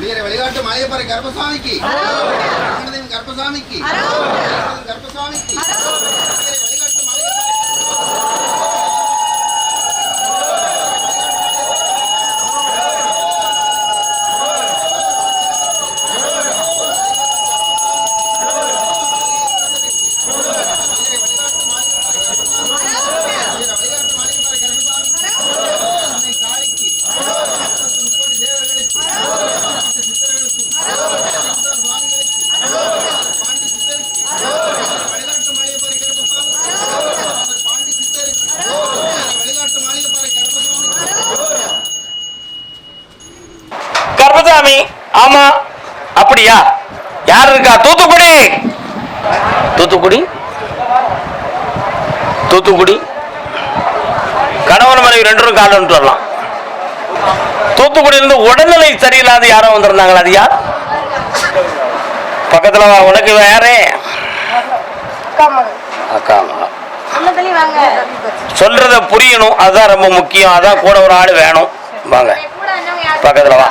வீர வழிகாட்டு மலையப்பறை கர்ப்பசாமிக்கு ரங்கநாதன் கர்ப்பசாமிக்கு தூத்துக்குடியா? யார் இருக்கா? தூத்துக்குடி! தூத்துக்குடி? தூத்துக்குடி? கணவன் மனைவி ரெண்டும் காலன்ட்டு வரலாம். தூத்துக்குடியிலிருந்து உடல்நிலை சரியில்லாத யாரோ வந்திருந்தாங்களா அது யார்? பக்கத்துல உனக்கு யாரே? சொல்றத புரியணும் அதுதான் ரொம்ப முக்கியம். அதான் கூட ஒரு ஆள் வேணும். வாங்க. பக்கத்துல வா.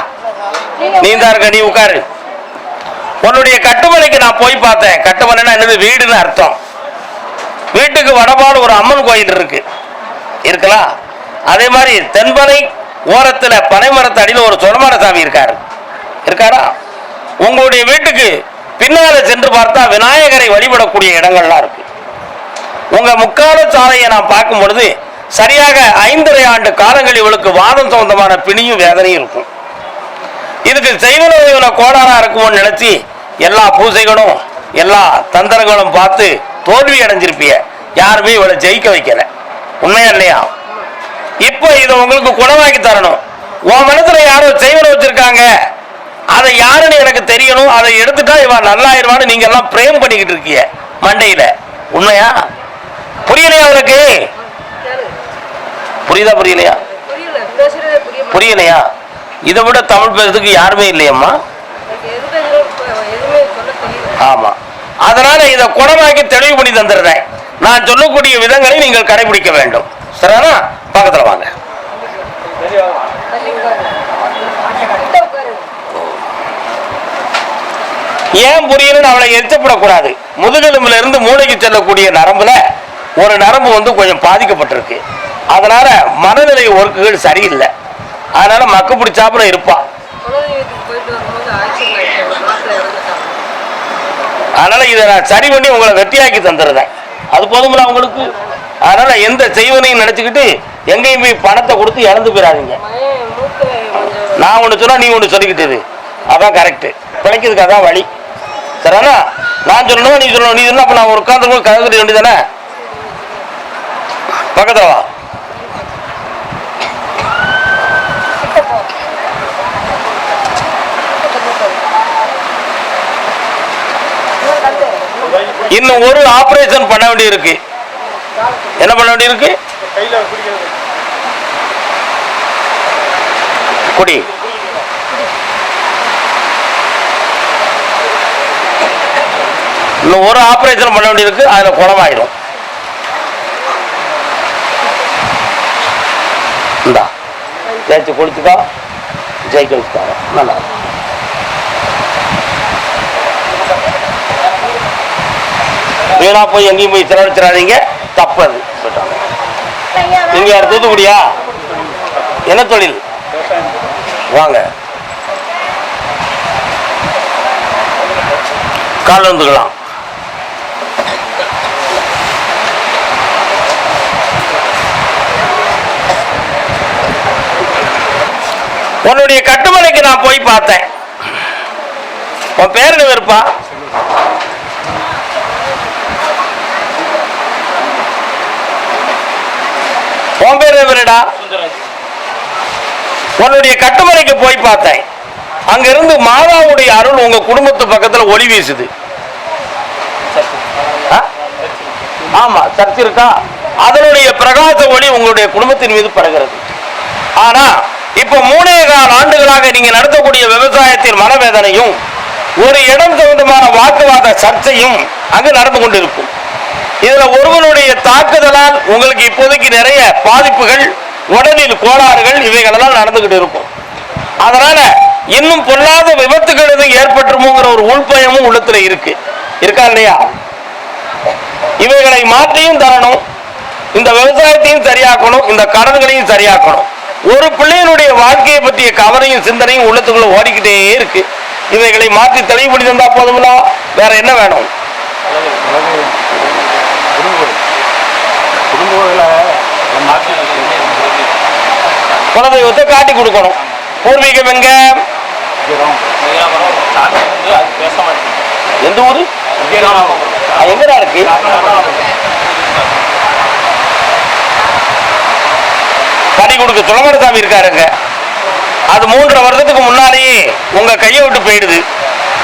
நீ தான் இருக்க நீ உட்காரு. உன்னுடைய கட்டுமலைக்கு நான் போய் பார்த்தேன். கட்டுமலைன்னா என்னது? வீடுன்னு அர்த்தம். வீட்டுக்கு வடபாடு ஒரு அம்மன் கோயில் இருக்கு. இருக்கலாம் அதே மாதிரி தென்பனை ஓரத்தில் பனைமரத்து அடியில் ஒரு சொடமான சாமி இருக்காரு. இருக்காரா? உங்களுடைய வீட்டுக்கு பின்னால சென்று பார்த்தா விநாயகரை வழிபடக்கூடிய இடங்கள்லாம் இருக்கு. உங்க முக்கால சாலையை நான் பார்க்கும் பொழுது சரியாக ஐந்தரை ஆண்டு காலங்கள் இவளுக்கு வாதம் சம்பந்தமான பிணியும் வேதனையும் இருக்கும். இதுக்கு செய்வன உதவின கோடாரா இருக்கும்னு நினைச்சு எல்லா பூசைகளும் எல்லா தந்திரங்களும் பார்த்து தோல்வி அடைஞ்சிருப்பிய. யாருமே இவளை ஜெயிக்க வைக்கல. உண்மையா இல்லையா? இப்போ இதை உங்களுக்கு குணமாக்கி தரணும். உன் மனசுல யாரோ செய்வன வச்சிருக்காங்க. அதை யாருன்னு எனக்கு தெரியணும். அதை எடுத்துட்டா இவன் நல்லாயிருவான்னு நீங்க எல்லாம் பிரேம் பண்ணிக்கிட்டு இருக்கீங்க மண்டையில. உண்மையா? புரியலையா அவருக்கு புரியுதா புரியலையா. புரியலையா? இதை விட தமிழ் பேசுறதுக்கு யாருமே இல்லையம்மா. எனக்கு எது பேசுறதோ இப்ப எதுவுமே சொல்ல தெரியல. ஆமா. அதனால இதை குணமாக்கி தெளிவு பண்ணி தந்துடுறேன். நான் சொல்லக்கூடிய விதங்களை நீங்கள் கடைபிடிக்க வேண்டும். சரியானா பக்கத்துல வாங்க. ஏன் புரியலன்னு அவளை எரிச்சப்படக்கூடாது. முதுகெலும்புல இருந்து மூளைக்கு செல்லக்கூடிய நரம்புல ஒரு நரம்பு வந்து கொஞ்சம் பாதிக்கப்பட்டிருக்கு. அதனால மனநிலை ஒர்க்குகள் சரியில்லை. அதனால மக்கு பிடிச்சாப்புல இருப்பா. குலதெய்வத்துக்கு போயிட்டு வரும்போது ஆக்சிடென்ட் ஆயிடுச்சு ஒரு மாசத்துல இறந்துட்டாங்க. அதனால இதை நான் சரி பண்ணி உங்களை வெட்டியாக்கி தந்துடுறேன். அது போதுமில்ல உங்களுக்கு அதனால எந்த செய்வனையும் நினைச்சுக்கிட்டு எங்கேயும் போய் பணத்தை கொடுத்து இழந்து போயிடாதீங்க. நான் ஒன்று சொன்னா நீ ஒன்று சொல்லிக்கிட்டது. அதான் கரெக்டு பிழைக்கிறதுக்கு அதான் வழி. சரிண்ணா நான் சொல்லணும் நீ சொல்லணும். நீ சொன்னா அப்போ நான் உட்காந்து கலந்துட்டு வேண்டியதானே பக்கத்துல வா கிட்ட போ கிட்ட போ இன்னும் தள்ளு. இன்னும் ஒரு ஆபரேஷன் பண்ண வேண்டி இருக்கு என்ன பண்ண வேண்டி இருக்கு குடி. இன்னும் ஒரு ஆபரேஷன் பண்ண வேண்டி இருக்கு அதுல குணமாயிடும் இந்தா தேய்ச்சி குளிச்சுக்கோ. ஜெயிக்க வச்சுக்காங்க நல்லா வீணா போய் எங்கேயும் போய் செலவழிச்சிடாதீங்க தப்பு அது சொல்லிட்டாங்க. நீங்க யார் தூத்துக்குடியா? என்ன தொழில்? வாங்க. கால் வந்துக்கலாம். உன்னுடைய கட்டுமலைக்கு நான் போய் பார்த்தேன். உன் பேர் என்ன இருப்பா உன் பேர் என்னடா? உன்னுடைய கட்டுமறைக்கு போய் பார்த்தேன். அங்கிருந்து மாதாவுடைய அருள் உங்க குடும்பத்து பக்கத்தில் ஒளி வீசுது. ஆ? ஆமா சர்ச் இருக்கா அதனுடைய பிரகாச ஒளி உங்களுடைய குடும்பத்தின் மீது படுகிறது. ஆனா இப்ப மூணே கால் ஆண்டுகளாக நீங்க நடத்தக்கூடிய விவசாயத்தின் மனவேதனையும் ஒரு இடம் சம்பந்தமான வாக்குவாத சர்ச்சையும் அங்கு நடந்து கொண்டிருக்கும். இதுல ஒருவனுடைய தாக்குதலால் உங்களுக்கு இப்போதைக்கு நிறைய பாதிப்புகள் உடலில் கோளாறுகள் இவைகளெல்லாம் நடந்துகிட்டு இருக்கும். அதனால இன்னும் பொல்லாத விபத்துகள் எதுவும் ஏற்பட்டுருமோங்கிற ஒரு உள்பயமும் உள்ளத்துல இருக்கு. இருக்கா இல்லையா? இவைகளை மாற்றியும் தரணும். இந்த விவசாயத்தையும் சரியாக்கணும். இந்த கடன்களையும் சரியாக்கணும். ஒரு பிள்ளையினுடைய வாழ்க்கையை பற்றிய கவலையும் சிந்தனையும் உள்ளத்துக்குள்ள ஓடிக்கிட்டே இருக்கு. இவைகளை மாற்றி தெளிவுபடி தந்தா போதுங்களா? வேற என்ன வேணும்? குலதெய்வத்தை காட்டி கொடுக்கணும். பூர்வீகம் எங்க? எந்த ஊரு? அது எங்கடா இருக்கு? படி கொடுக்க துளமரசாமி இருக்காருங்க அது மூன்றரை வருஷத்துக்கு முன்னாலேயே உங்க கையை விட்டு போயிடுது.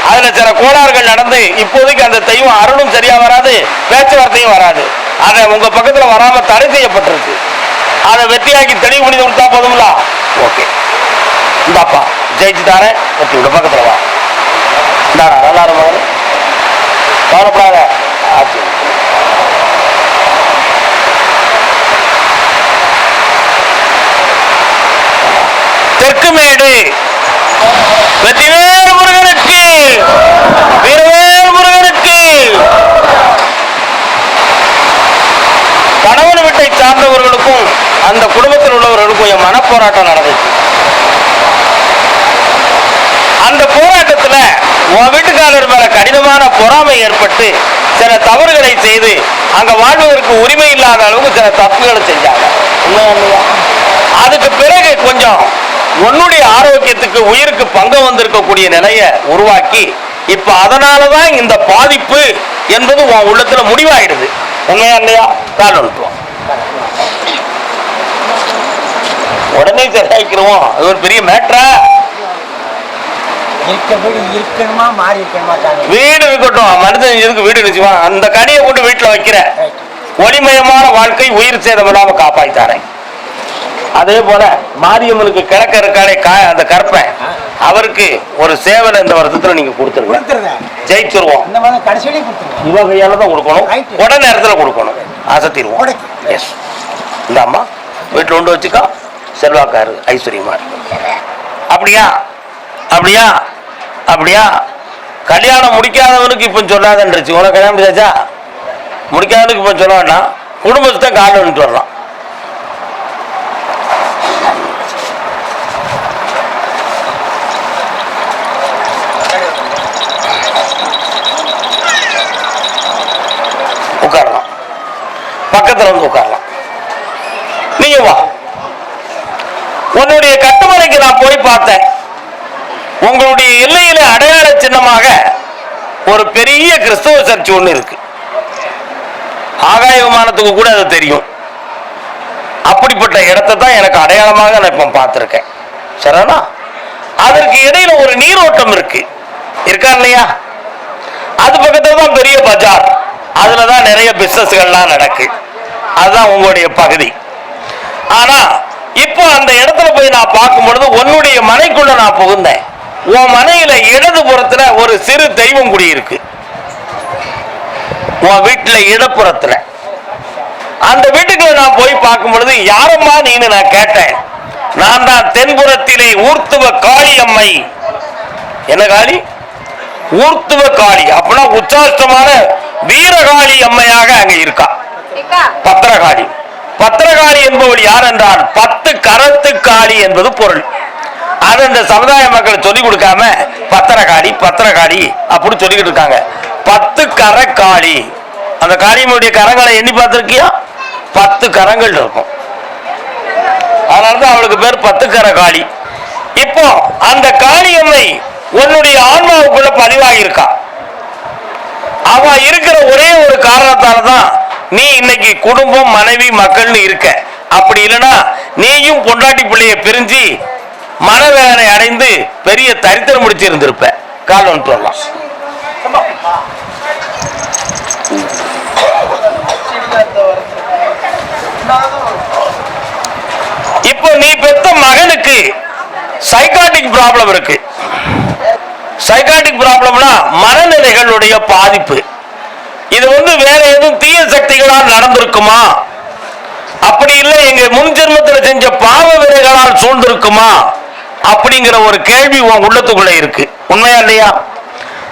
அதுல சில கோளாறுகள் நடந்து இப்போதைக்கு அந்த தெய்வம் அருளும் சரியா வராது பேச்சுவார்த்தையும் வராது. அதை உங்க பக்கத்துல வராம தடை செய்யப்பட்டிருக்கு. அதை வெற்றியாக்கி தெளிவு பண்ணி கொடுத்தா போதுங்களா ஓகே. இந்தாப்பா ஜெயிச்சு தாரேன். வெற்றி விட பக்கத்துல வா. இந்தாடா நல்லா இருக்கும் கவலைப்படாத. ஆச்சு. தெற்குமேடு முருகனுக்கு வீரவேல் முருகனுக்கு குடும்பத்தை சார்ந்தவர்களுக்கும் அந்த குடும்பத்தில் உள்ளவர்களுக்கும் என் மனப்போராட்டம் நடந்துச்சு அந்த போராட்டத்துல உன் வீட்டுக்காரர் மேல கடினமான பொறாமை ஏற்பட்டு சில தவறுகளை செய்து அங்க வாழ்வதற்கு உரிமை இல்லாத அளவுக்கு சில தப்புகளை செஞ்சாங்க. அதுக்கு பிறகு கொஞ்சம் உன்னுடைய ஆரோக்கியத்துக்கு உயிருக்கு பங்கு வந்திருக்கக்கூடிய நிலையை உருவாக்கி இப்ப அதனாலதான் இந்த பாதிப்பு என்பது உன் உள்ளத்துல முடிவாயிடுது. உண்மையா இல்லையா கால் உடனே சரியாக்கிறோம் அது ஒரு பெரிய மேட்ரா இருக்க வீடு இருக்கணுமா மாறி இருக்கணுமா தானே. வீடு இருக்கட்டும். மனிதன் எதுக்கு வீடு நிச்சயமா அந்த கனியை கொண்டு வீட்டுல வைக்கிற. ஒளிமயமான வாழ்க்கை உயிர் சேதம் இல்லாம காப்பாய்த்தாரேன் அதே போல மாரியம்மனுக்கு கிழக்க இருக்கானே அந்த கற்பன் அவருக்கு ஒரு சேவலை இந்த வருஷத்துல நீங்க கொடுத்துருங்க. ஜெயிச்சிருவோம். இந்த மாதம் கடைசியிலே கொடுத்துருங்க. இவ கையால தான் கொடுக்கணும். உடனே நேரத்துல கொடுக்கணும். அசத்திடுவோம். எஸ் இந்த அம்மா வீட்டுல கொண்டு வச்சுக்கோ செல்வாக்காரு ஐஸ்வர்யமா அப்படியா? அப்படியா? அப்படியா? கல்யாணம் முடிக்காதவனுக்கு இப்ப சொல்லாதன்றுச்சு. உனக்கு கல்யாணம் முடிச்சாச்சா? முடிக்காதவனுக்கு இப்ப சொல்ல வேண்டாம். குடும்பத்தை காலில் வந்துட்டு வரலாம் உட்காரலாம் பக்கத்துல வந்து உட்காரலாம். நீங்க வா. உன்னுடைய கட்டுமலைக்கு நான் போய் பார்த்தேன். உங்களுடைய எல்லையில அடையாள சின்னமாக ஒரு பெரிய கிறிஸ்தவ சர்ச் ஒண்ணு இருக்கு. ஆகாய விமானத்துக்கு கூட அது தெரியும். அப்படிப்பட்ட இடத்தை தான் எனக்கு அடையாளமாக நான் இப்ப பார்த்திருக்கேன். சரிண்ணா அதற்கு இடையில ஒரு நீரோட்டம் இருக்கு. இருக்கா இல்லையா? அது பக்கத்துல தான் பெரிய பஜார். அதுல தான் நிறைய பிசினஸ்கள்லாம் நடக்கு. அதுதான் உங்களுடைய பகுதி. ஆனா இப்போ அந்த இடத்துல போய் நான் பார்க்கும் பொழுது உன்னுடைய மனைக்குள்ள நான் புகுந்தேன். உன் மனையில இடது புறத்துல ஒரு சிறு தெய்வம் குடி இருக்கு. உன் வீட்டுல இடப்புறத்துல. அந்த வீட்டுக்குள்ள நான் போய் பார்க்கும் பொழுது யாரம்மா நீன்னு நான் கேட்டேன். நான் தான் தென்புறத்திலே ஊர்த்துவ காளி அம்மை என்ன காளி? ஊர்த்துவ காளி. அப்படின்னா உச்சாஷ்டமான வீரகாளி அம்மையாக அங்க இருக்கா. பத்திரகாளி. பத்திரகாளி என்பவள் யார் என்றால் பத்து கரத்து காளி என்பது பொருள். அது அந்த சமுதாய மக்கள் சொல்லிக் கொடுக்காம பத்திரகாளி பத்திரகாளி அப்படின்னு சொல்லிக்கிட்டு இருக்காங்க. பத்து கரக்காளி. காளி அந்த காளியம்முடைய கரங்களை எண்ணி பார்த்துருக்கியா? பத்து கரங்கள் இருக்கும். அதனாலதான் அவளுக்கு பேர் பத்து கரக்காளி காளி இப்போ அந்த காளியம்மை உன்னுடைய ஆன்மாவுக்குள்ள பதிவாகியிருக்கா. அவ இருக்கிற ஒரே ஒரு காரணத்தால தான் நீ இன்னைக்கு குடும்பம் மனைவி மக்கள்னு இருக்க. அப்படி இல்லைன்னா நீயும் பொண்டாட்டி பிள்ளைய பிரிஞ்சு மனவேதனை அடைந்து பெரிய தரித்திரம் முடிச்சு இருந்திருப்ப கால் வந்துட்டு வரலாம். இப்போ நீ பெத்த மகனுக்கு சைக்காட்டிக் ப்ராப்ளம் இருக்கு. சைக்காட்டிக் ப்ராப்ளம்னா மனநிலைகளுடைய பாதிப்பு. இது வந்து வேற எதுவும் தீய சக்திகளால் நடந்திருக்குமா? அப்படி இல்லை எங்க முன் ஜென்மத்துல செஞ்ச பாவ விதைகளால் சூழ்ந்திருக்குமா? அப்படிங்கிற ஒரு கேள்வி உன் உள்ளத்துக்குள்ள இருக்கு. உண்மையா இல்லையா?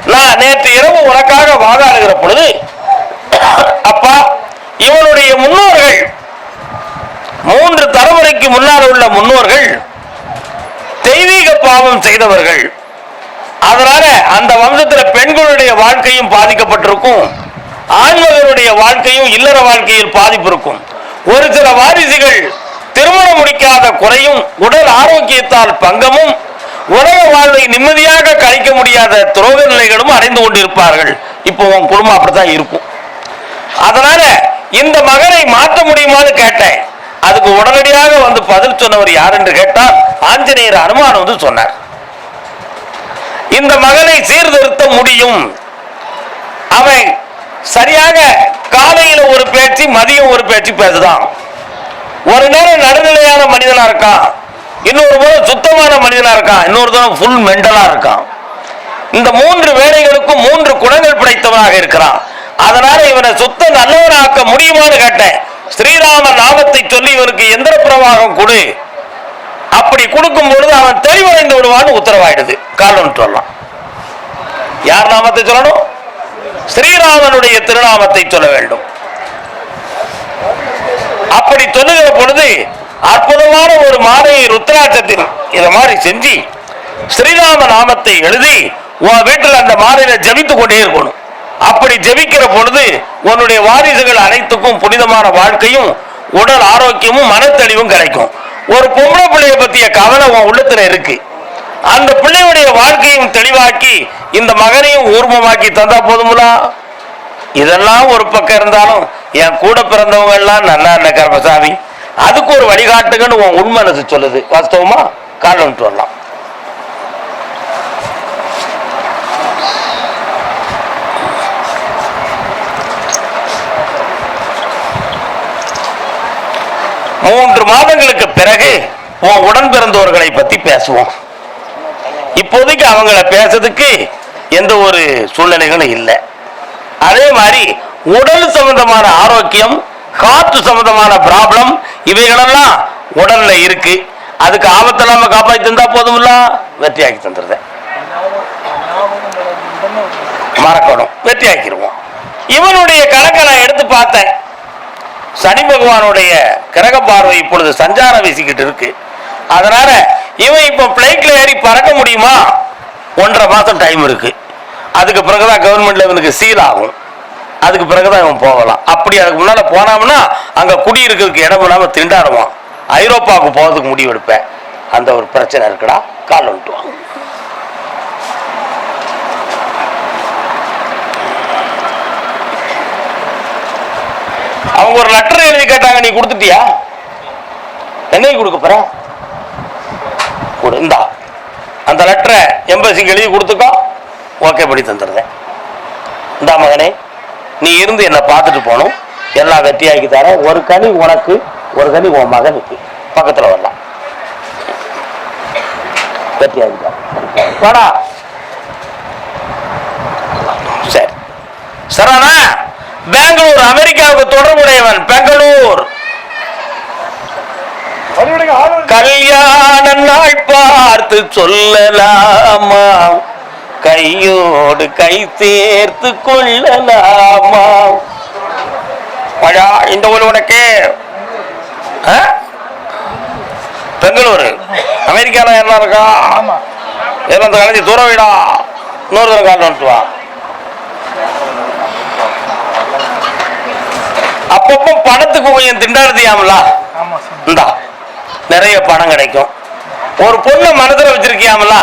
நான் நேற்று இரவு உனக்காக வாதாடுகிற பொழுது அப்பா இவனுடைய முன்னோர்கள் மூன்று தலைமுறைக்கு முன்னால் உள்ள முன்னோர்கள் தெய்வீக பாவம் செய்தவர்கள். அதனால அந்த வம்சத்தில் பெண்களுடைய வாழ்க்கையும் பாதிக்கப்பட்டிருக்கும். ஆண்மகனுடைய வாழ்க்கையும் இல்லற வாழ்க்கையில் பாதிப்பு இருக்கும். ஒரு சில வாரிசுகள் திருமணம் முடிக்காத குறையும் உடல் ஆரோக்கியத்தால் பங்கமும் உலக வாழ்வை நிம்மதியாக கழிக்க முடியாத துரோக நிலைகளும் அடைந்து கொண்டிருப்பார்கள். இப்போ உன் குடும்பம் அப்படித்தான் இருக்கும். அதனால இந்த மகனை மாற்ற முடியுமான்னு கேட்டேன். அதுக்கு உடனடியாக வந்து பதில் சொன்னவர் யார் என்று கேட்டால் ஆஞ்சநேயர் அனுமான் வந்து சொன்னார். இந்த மகனை சீர்திருத்த முடியும். அவன் சரியாக காலையில ஒரு பேச்சு மதியம் ஒரு பேச்சு பேசுதான். ஒரு நேரம் நடுநிலையான மனிதனா இருக்கான் இன்னொரு போதும் சுத்தமான மனிதனா இருக்கான் இன்னொரு தரம் ஃபுல் மென்டலா இருக்கான் இந்த மூன்று வேலைகளுக்கும் மூன்று குணங்கள் படைத்தவனாக இருக்கிறான். அதனால இவனை சுத்த நல்லவனாக்க முடியுமான்னு கேட்டேன். ஸ்ரீராம நாமத்தை சொல்லி இவனுக்கு எந்திர பிரவாகம் கொடு. அப்படி கொடுக்கும் பொழுது அவன் தெளிவடைந்து விடுவான்னு உத்தரவாயிடுது. காலம் சொல்லலாம் யார் நாமத்தை சொல்லணும்? ஸ்ரீராமனுடைய திருநாமத்தை சொல்ல வேண்டும். அப்படி சொல்லுகிற பொழுது அற்புதமான ஒரு மாலையை ருத்ராட்சத்தில் இதை மாதிரி செஞ்சு ஸ்ரீராம நாமத்தை எழுதி உன் வீட்டில் அந்த மாலையில ஜபித்து கொண்டே இருக்கணும். அப்படி ஜெபிக்கிற பொழுது உன்னுடைய வாரிசுகள் அனைத்துக்கும் புனிதமான வாழ்க்கையும் உடல் ஆரோக்கியமும் மனத்தெளிவும் கிடைக்கும். ஒரு பொம்பளை பிள்ளைய பத்திய கவலை உன் உள்ளத்துல இருக்கு. அந்த பிள்ளையுடைய வாழ்க்கையும் தெளிவாக்கி இந்த மகனையும் ஊர்மமாக்கி தந்தா போதுமுலா? இதெல்லாம் ஒரு பக்கம் இருந்தாலும் என் கூட பிறந்தவங்க எல்லாம் நல்லா இல்ல கர்மசாமி அதுக்கு ஒரு வழிகாட்டுங்கன்னு உன் உண்மனசு சொல்லுது. வாஸ்தவமா? காலம் வரலாம். மூன்று மாதங்களுக்கு பிறகு உன் உடன் பிறந்தவர்களை பத்தி பேசுவோம். இப்போதைக்கு அவங்கள பேசுறதுக்கு எந்த ஒரு சூழ்நிலைகளும் இல்லை. அதே மாதிரி உடல் சம்பந்தமான ஆரோக்கியம் காற்று சம்பந்தமான ப்ராப்ளம் இவைகளெல்லாம் உடல்ல இருக்கு. அதுக்கு ஆபத்தை நாம காப்பாற்றி தந்தா போதும்ல வெற்றியாக்கி தந்துருதேன் மறக்கணும். வெற்றியாக்கிடுவோம் இவனுடைய கணக்கை நான் எடுத்து பார்த்தேன். சனி பகவானுடைய கிரக பார்வை இப்பொழுது சஞ்சாரம் வீசிக்கிட்டு இருக்கு. அதனால இவன் இப்ப பிளைட்ல ஏறி பறக்க முடியுமா? ஒன்றரை மாசம் டைம் இருக்கு. அதுக்கு பிறகுதான் கவர்மெண்ட்ல இவனுக்கு சீல் ஆகும். அதுக்கு பிறகுதான் இவன் போகலாம். அப்படி அதுக்கு முன்னால போனாம்னா அங்க குடியிருக்கிறதுக்கு இடம் இல்லாம திண்டாடுவான். ஐரோப்பாவுக்கு போகிறதுக்கு முடிவு எடுப்பேன் அந்த ஒரு பிரச்சனை இருக்குடா கால் வந்துட்டுவான் அவங்க ஒரு லெட்டர் எழுதி கேட்டாங்க நீ கொடுத்துட்டியா? என்னைக்கு கொடுக்க போற? கொடு இந்தா. அந்த லெட்டரை எம்பசிக்கு எழுதி கொடுத்துக்கோ. ஓகே படி தந்துடுறேன் இந்தா மகனே நீ இருந்து என்னை பார்த்துட்டு போகணும். எல்லாம் வெற்றியாக்கி தரேன். ஒரு கனி உனக்கு ஒரு கனி உன் மகனுக்கு. பக்கத்துல வரலாம். வெட்டியாக்கி தரேன். வாடா. சரி. சரானா பெங்களூர் அமெரிக்காவுக்கு தொடர்புடையவன் பெங்களூர். கல்யாண நாள் பார்த்து சொல்லலாமா? கையோடு கை சேர்த்து கொள்ளலாமா? பழா இந்த ஊர் உனக்கு? பெங்களூரு. அமெரிக்கால என்ன இருக்கா? எல்லாம் அந்த கலைஞ்சி தூரம் வீடா? இன்னொரு தடவை கால் வந்துட்டு வா. அப்பப்போ பணத்துக்கு கொஞ்சம் திண்டாடுதியாமலா? இந்தா. நிறைய பணம் கிடைக்கும். ஒரு பொண்ணு மனதில் வச்சிருக்கியாமல?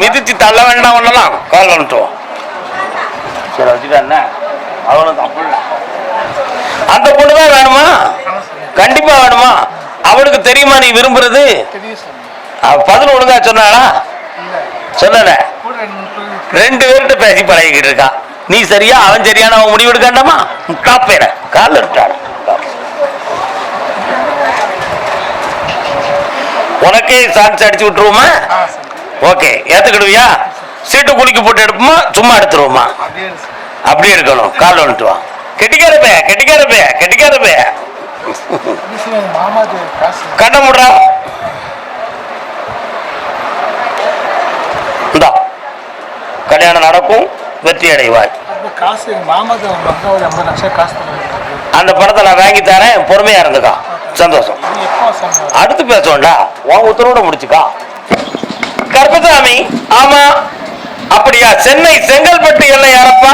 மிதிச்சு தள்ள வேண்டாம் ஒண்ணலாம் கால் வந்துட்டோம் சரி வச்சுட்டா தப்பு அந்த பொண்ணு தான் வேணுமா? கண்டிப்பா வேணுமா? அவளுக்கு தெரியுமா நீ விரும்புறது? பதில் ஒழுங்கா சொன்னாளா? சொல்லல. ரெண்டு பேர்கிட்ட பேசி பழகிக்கிட்டு இருக்கான் நீ சரியா அவன் சரியான அவன் முடிவு எடுக்காண்டாமா காப்பேற காலில் விட்டாடு உனக்கே சான்ஸ் அடிச்சு விட்டுருவோமா? ஓகே ஏத்துக்கிடுவியா? சீட்டு குலுக்கி போட்டு எடுப்போமா? சும்மா எடுத்துருவோமா? அப்படியே இருக்கணும். கால் வந்துட்டு வா. கெட்டிக்காரப்பே கெட்டிக்காரப்பே கெட்டிக்காரப்பே கண்ண முடுறா. இந்தா. கல்யாணம் நடக்கும் வெற்றி அடைவாய். அந்த படத்தை நான் வாங்கி தரேன் பொறுமையா இருந்துக்கா. சந்தோஷம். அடுத்து பேசுவோம்டா. உன் உத்தரவோட முடிச்சுக்கா. கருப்பசாமி ஆமா. அப்படியா? சென்னை செங்கல்பட்டு எல்லை யாரப்பா?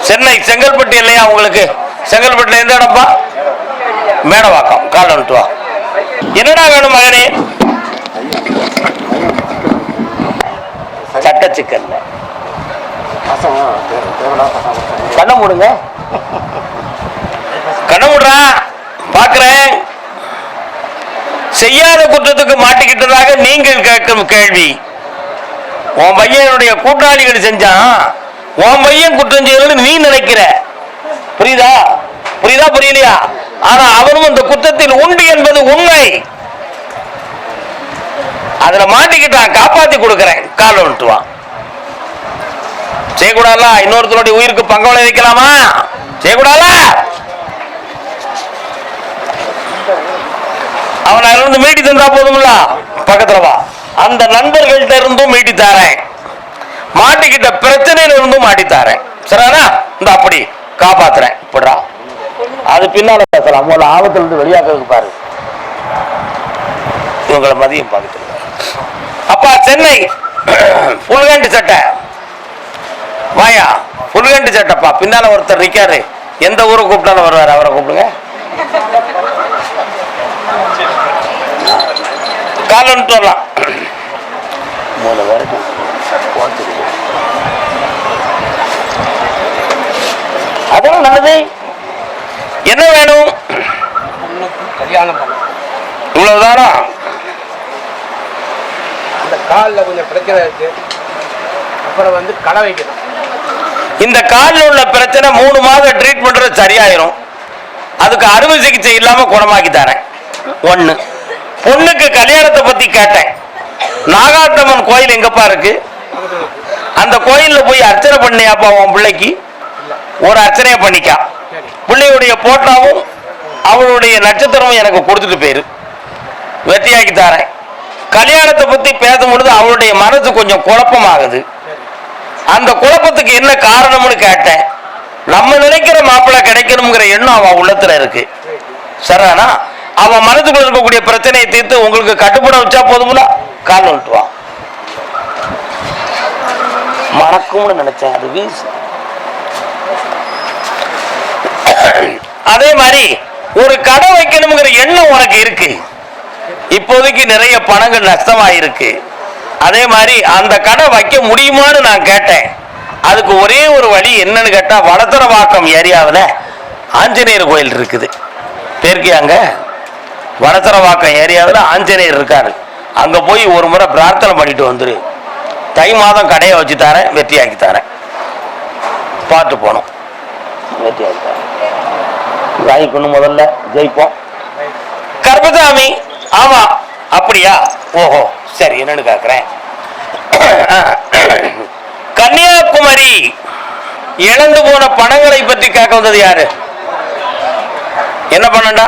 சென்னை செங்கல்பட்டு இல்லையா உங்களுக்கு? செங்கல்பட்டுல எந்த இடம்ப்பா? மேடவாக்கம். கால் வந்துட்டு வா. என்னடா வேணும் மகனே? சட்ட சிக்கல்ல. கண்ணை மூடுங்க. கண்ண மூடுறா. பார்க்கிறேன். செய்யாத குற்றத்துக்கு மாட்டிக்கிட்டதாக நீங்கள் கேட்கும் கேள்வி. உன் பையனுடைய கூட்டாளிகள் செஞ்சான். உன் பையன் குற்றம் செய்யணும்னு நீ நினைக்கிற. புரியுதா? புரியுதா புரியலையா? ஆனா அவனும் அந்த குற்றத்தில் உண்டு என்பது உண்மை. அதுல மாட்டிக்கிட்டான் காப்பாத்தி கொடுக்கிறேன். கால் விட்டுவான் செய்யக்கூடாதா? இன்னொருத்தருடைய உயிருக்கு பங்கு வைக்கலாமா செய்யக்கூடாதா? அவன் இருந்து மீட்டி தந்தா போதும்ல பக்கத்துல வா. அந்த நண்பர்கள்ட்ட இருந்தும் மீட்டி தாரேன். மாட்டிக்கிட்ட பிரச்சனையில இருந்தும் மாட்டி தாரேன். சரியானா இந்த அப்படி. காப்பாத்துறேன். இப்படா அது பின்னால பேசலாம். முதல்ல ஆபத்துல இருந்து வெளியாக்கிறதுக்கு பாரு. இவங்களை மதியம் பார்த்துட்டு அப்பா சென்னை. புல்கண்டு சட்டை. வாயா. புல்கண்டு சட்டைப்பா. பின்னால ஒருத்தர் நிக்காரு. எந்த ஊரை கூப்பிட்டாலும் வருவார். அவரை கூப்பிடுங்க. கால் வந்துட்டு வரலாம் அதான் நல்லது என்ன வேணும்? கல்யாணம் இவ்வளவுதானா? அந்த காலில் கொஞ்சம் பிரச்சனை இருக்கு. அப்புறம் வந்து கடை வைக்கணும். இந்த காலில் உள்ள பிரச்சனை மூணு மாதம் ட்ரீட்மெண்ட் சரியாயிரும். அதுக்கு அறுவை சிகிச்சை இல்லாம குணமாக்கி தரேன். ஒண்ணு. பொண்ணுக்கு கல்யாணத்தை பத்தி கேட்டேன். நாகாத்தம்மன் கோயில் எங்கப்பா இருக்கு? அந்த கோயில்ல போய் அர்ச்சனை பண்ணியாப்பா உன் பிள்ளைக்கு? ஒரு அர்ச்சனையை பண்ணிக்கா. பிள்ளையுடைய போட்டாவும் அவளுடைய நட்சத்திரமும் எனக்கு கொடுத்துட்டு போயிரு. வெற்றியாக்கி தரேன். கல்யாணத்தை பத்தி பேசும்பொழுது அவளுடைய மனசு கொஞ்சம் குழப்பமாகுது. அந்த குழப்பத்துக்கு என்ன காரணம்னு கேட்டேன். நம்ம நினைக்கிற மாப்பிள்ளை கிடைக்கணுங்கிற எண்ணம் அவன் உள்ளத்துல இருக்கு. சரிதானா? அவன் மனதுக்குள்ள இருக்கக்கூடிய பிரச்சனையை தீர்த்து உங்களுக்கு கட்டுப்பட வச்சா போதும்ல? கால் வந்துட்டு மறக்கும்னு நினைச்சேன் அது வீசு அதே மாதிரி ஒரு கடை வைக்கணுங்கிற எண்ணம் உனக்கு இருக்கு. இப்போதைக்கு நிறைய பணங்கள் நஷ்டமாயிருக்கு. அதே மாதிரி அந்த கடை வைக்க முடியுமான்னு நான் கேட்டேன். அதுக்கு ஒரே ஒரு வழி என்னன்னு கேட்டா வடத்தரவாக்கம் ஏரியாவில் ஆஞ்சநேயர் கோயில் இருக்குது. பேருக்கியாங்க வடத்தரவாக்கம் ஏரியாவில் ஆஞ்சநேயர் இருக்கார். அங்கே போய் ஒரு முறை பிரார்த்தனை பண்ணிட்டு வந்துரு. தை மாதம் கடையை வச்சு தரேன் வெற்றியாக்கி தரேன். பார்த்து போனோம். வெற்றியாக்கி தரேன். வாங்கிக்கணும் முதல்ல ஜெயிப்போம். கர்பசாமி ஆமா அப்படியா? ஓஹோ சரி என்னன்னு கேட்குறேன் கன்னியாகுமரி இழந்து போன பணங்களை பற்றி கேட்க வந்தது யாரு? என்ன பண்ணண்டா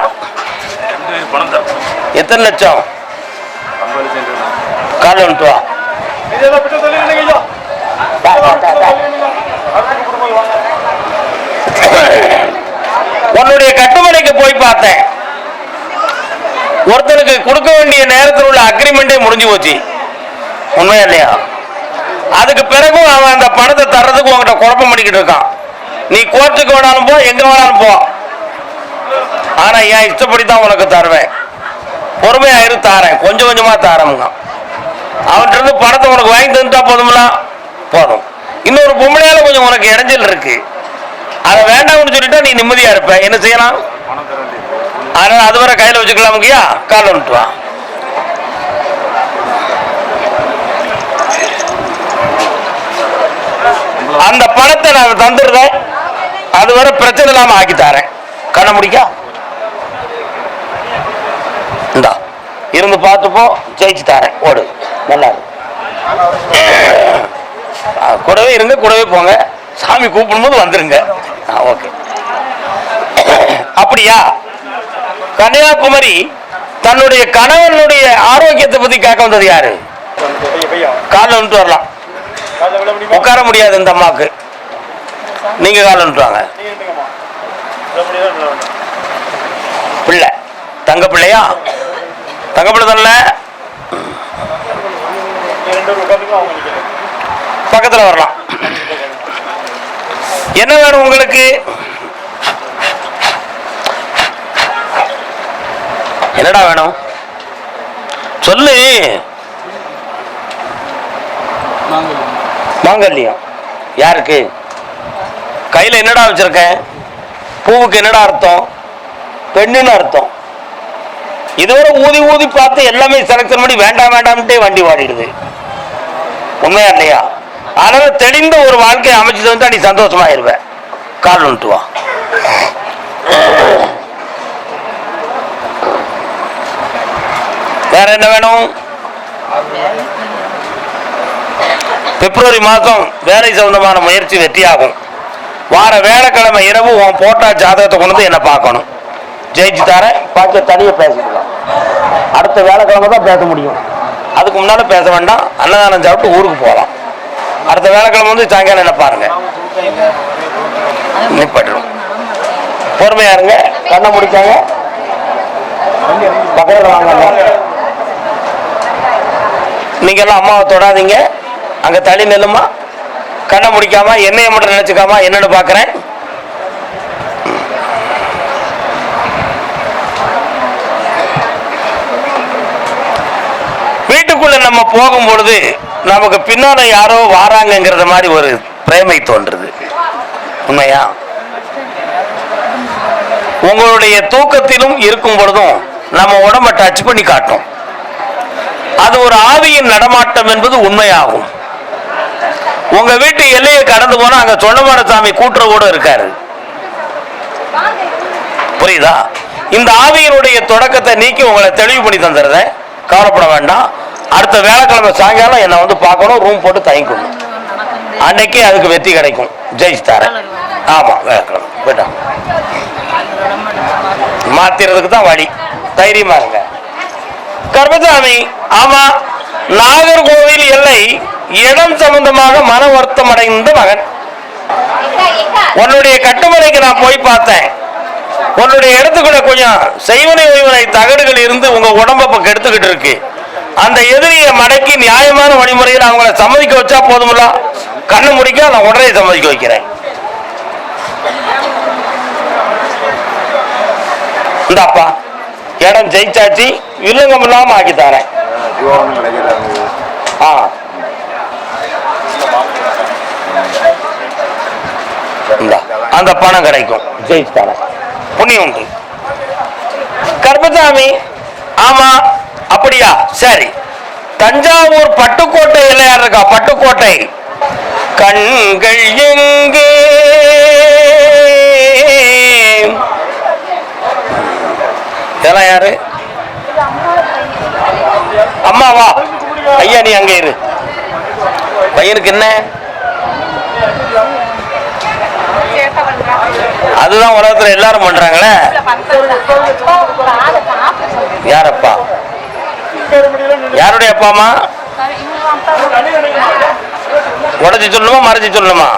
எத்தனை லட்சம்? கால வந்துட்டு வா உன்னுடைய கட்டுமனைக்கு போய் பார்த்தேன். ஒருத்தனுக்கு கொடுக்க வேண்டிய நேரத்தில் உள்ள அக்ரிமெண்டே முடிஞ்சு போச்சு. உண்மையா இல்லையா? அதுக்கு பிறகும் அவன் அந்த பணத்தை தர்றதுக்கு உங்ககிட்ட குழப்பம் பண்ணிக்கிட்டு இருக்கான். நீ கோர்ட்டுக்கு வேணாலும் போ எங்க வேணாலும் போ. ஆனா ஏன் இஷ்டப்படி தான் உனக்கு தருவேன். பொறுமையா இரு தாரேன். கொஞ்சம் கொஞ்சமா தாரமுங்க அவன்கிட்ட இருந்து பணத்தை உனக்கு வாங்கி தந்துட்டா போதும்லாம் போதும். இன்னொரு பொம்பளையால கொஞ்சம் உனக்கு இடைஞ்சல் இருக்கு. அதை வேண்டாம்னு சொல்லிட்டா நீ நிம்மதியா இருப்ப. என்ன செய்யலாம்? அதனால அது வரை கையில வச்சுக்கலாமுங்கய்யா கால் வந்துட்டு வா. அந்த பணத்தை நான் தந்துடுறேன். அது வரை பிரச்சனை இல்லாம ஆக்கி தரேன். கண்ண முடிக்கா? இந்தா. இருந்து பார்த்துப்போ ஜெயிச்சு தரேன். ஓடு. நல்லா கூடவே இருங்க கூடவே போங்க. சாமி கூப்பிடும்போது வந்துருங்க. ஆ ஓகே. அப்படியா? கன்னியாகுமரி தன்னுடைய கணவனுடைய ஆரோக்கியத்தை பத்தி கேட்க வந்தது யாரு? காலைல வந்துட்டு வரலாம். உட்கார முடியாது இந்த அம்மாக்கு நீங்க வாங்க. பிள்ளை. தங்க பிள்ளையா தங்க பிள்ளை தானே வரலாம். என்ன வேணும் உங்களுக்கு? என்னடா வேணும்? சொல்லு. மாங்கல்யம். யாருக்கு? கையில் என்னடா வச்சிருக்க? பூவுக்கு என்னடா அர்த்தம்? பெண்ணுன்னு அர்த்தம். இதுவரை ஊதி ஊதி பார்த்து எல்லாமே செலக்ஷன் பண்ணி வேண்டாம் வேண்டாம்ட்டே வண்டி வாடிடுது உண்மையா இல்லையா? அதனால தெளிந்த ஒரு வாழ்க்கையை அமைச்சது வந்து நீ சந்தோஷமாயிருவ. கால் வந்துட்டு வா. வேற என்ன வேணும்? பிப்ரவரி மாதம் வேலை சம்பந்தமான முயற்சி வெற்றியாகும். வார வேலைக்கிழமை இரவு உன் போட்டா ஜாதகத்தை கொண்டு வந்து என்ன பார்க்கணும். ஜெயிச்சு தரேன். பார்த்து தனியாக பேசிக்கலாம். அடுத்த வேலைக்கிழமை தான் பேச முடியும். அதுக்கு முன்னால் பேச வேண்டாம். அன்னதானம் சாப்பிட்டு ஊருக்கு போகலாம். அடுத்த வேலைக்கிழமை வந்து சாயங்காலம் என்ன பாருங்க. நிப்பாட்டிடும் பொறுமையா இருங்க. கண்ணை முடிச்சாங்க. பக்கத்தில் வாங்க. நீங்க எல்லாம் அம்மாவை தொடாதீங்க. அங்க தள்ளி நெல்லுமா. கண்ணை முடிக்காம என்னைய மட்டும் நினைச்சுக்காம என்னன்னு பாக்குறேன். வீட்டுக்குள்ள நம்ம போகும் பொழுது நமக்கு பின்னால யாரோ வாராங்கிறத மாதிரி ஒரு பிரேமை தோன்றுது. உண்மையா? உங்களுடைய தூக்கத்திலும் இருக்கும் பொழுதும் நம்ம உடம்ப டச் பண்ணி காட்டும். அது ஒரு ஆவியின் நடமாட்டம் என்பது உண்மையாகும். உங்க வீட்டு எல்லையை கடந்து போனா அங்க சொன்னமான சாமி கூட்டுறவோடு இருக்காரு. புரியுதா? இந்த ஆவியினுடைய தொடக்கத்தை நீக்கி உங்களை தெளிவு பண்ணி தந்துடுறேன். கவலைப்பட வேண்டாம். அடுத்த வேலைக்கிழமை சாயங்காலம் என்னை வந்து பார்க்கணும் ரூம் போட்டு தங்கிக்கணும் அன்னைக்கு அதுக்கு வெற்றி கிடைக்கும். ஜெயிச்சு தரேன் ஆமாம் வேலைக்கிழமை போயிட்டா மாத்திரதுக்கு தான் வழி. தைரியமா இருங்க. கர்மசாமி ஆமா நாகர்கோவில் எல்லை இடம் சம்பந்தமாக மன வருத்தம் அடைந்த மகன். உன்னுடைய கட்டுமனைக்கு நான் போய் பார்த்தேன். உன்னுடைய இடத்துக்குள்ள கொஞ்சம் செய்வனை ஒய்வனை தகடுகள் இருந்து உங்க உடம்ப கெடுத்துக்கிட்டு இருக்கு. அந்த எதிரியை மடக்கி நியாயமான வழிமுறையில் அவங்கள சம்மதிக்க வச்சா போதுமில்ல. கண்ணு முடிக்க நான் உடனே சம்மதிக்க வைக்கிறேன். இந்தாப்பா இடம் ஜெயிச்சாச்சு வில்லங்கம் இல்லாம ஆக்கி தரேன். ஆ. அந்த பணம் கிடைக்கும். ஜெயிச்சு தரேன். புண்ணியம் உண்டு. கர்மசாமி ஆமா. அப்படியா? சரி. தஞ்சாவூர் பட்டுக்கோட்டை இல்லையா இருக்கா? பட்டுக்கோட்டை. கண்கள் எங்கே? இதெல்லாம் யாரு? அம்மாவா ஐயா நீ அங்க இரு. பையனுக்கு என்ன? அதுதான் உலகத்துல எல்லாரும் பண்றாங்களே. யாரப்பா? யாருடைய அப்பா அம்மா? உடச்சி சொல்லணுமா மறைச்சு சொல்லணுமா?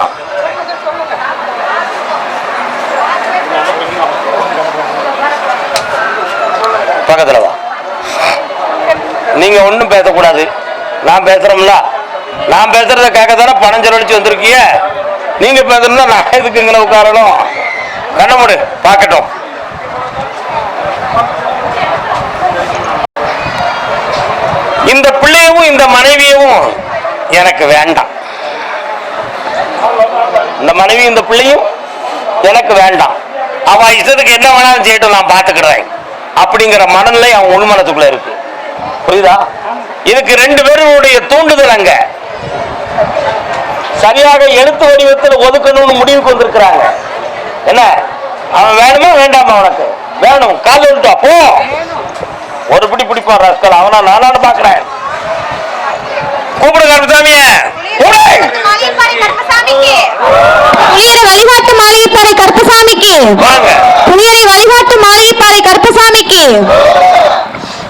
பக்கத்துல வா. நீங்க ஒண்ணும் பேசக்கூடாது. நான் பேசுறோம்ல நான் பேசுறத கேட்க தானே பணம் செலவழிச்சு வந்திருக்கீங்க நீங்க பேசணும்னா நான் எதுக்கு இங்கே உட்காரணும்? கண்ண மூடு பார்க்கட்டும் இந்த பிள்ளையவும் இந்த மனைவியவும் எனக்கு வேண்டாம். இந்த மனைவி இந்த பிள்ளையும் எனக்கு வேண்டாம். அவன் இஷ்டத்துக்கு என்ன வேணாலும் செய்யட்டும் நான் பார்த்துக்கிறேன் அப்படிங்கிற மனநிலை அவன் உள்மனத்துக்குள்ள இருக்கு. புரியுதா? இதுக்கு ரெண்டு பேருடைய தூண்டுதல் அங்க. சரியாக எழுத்து வடிவத்தில் ஒதுக்கணும்னு முடிவுக்கு வந்திருக்கிறாங்க. என்ன? அவன் வேணுமா வேண்டாமா உனக்கு? வேணும். கால் விட்டா போ. ஒரு பிடி பிடிப்பான் ரஸ்கல். அவனா நானான்னு பாக்குறேன் கூப்பிடு கருமசாமிய புனியரை வழிகாட்டு மாளிகைப்பாறை கருப்பசாமிக்கு. வாங்க. புனியரை வழிகாட்டு மாளிகைப்பாறை கருப்பசாமிக்கு.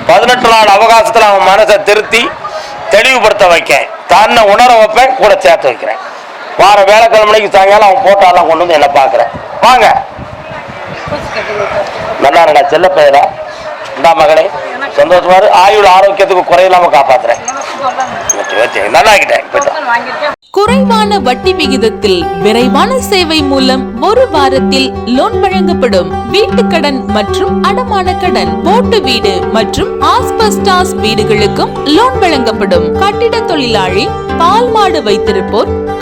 பதினெட்டு நாள் அவகாசத்துல அவன் மனசை திருத்தி தெளிவுபடுத்த வைக்கேன். தன்னை உணர வைப்பேன் கூட சேர்த்து வைக்கிறேன். வார வேலைக்கிழமைக்கு சாயங்காலம் அவன் போட்டாலாம் கொண்டு வந்து என்ன பார்க்குறேன். வாங்க. நல்லா இருக்கா செல்ல பெயரா இந்தா மகளே சந்தோஷமா. ஆயுள் ஆரோக்கியத்துக்கு குறையில்லாம காப்பாத்துறேன். குறைவான வட்டி விகிதத்தில் விரைவான சேவை மூலம் ஒரு வாரத்தில் லோன் வழங்கப்படும். வீட்டுக் கடன் மற்றும் அடமான கடன் போட்டு வீடு மற்றும் ஆஸ்பெஸ்டாஸ் வீடுகளுக்கும் லோன் வழங்கப்படும். கட்டிட தொழிலாளி பால் மாடு வைத்திருப்போர்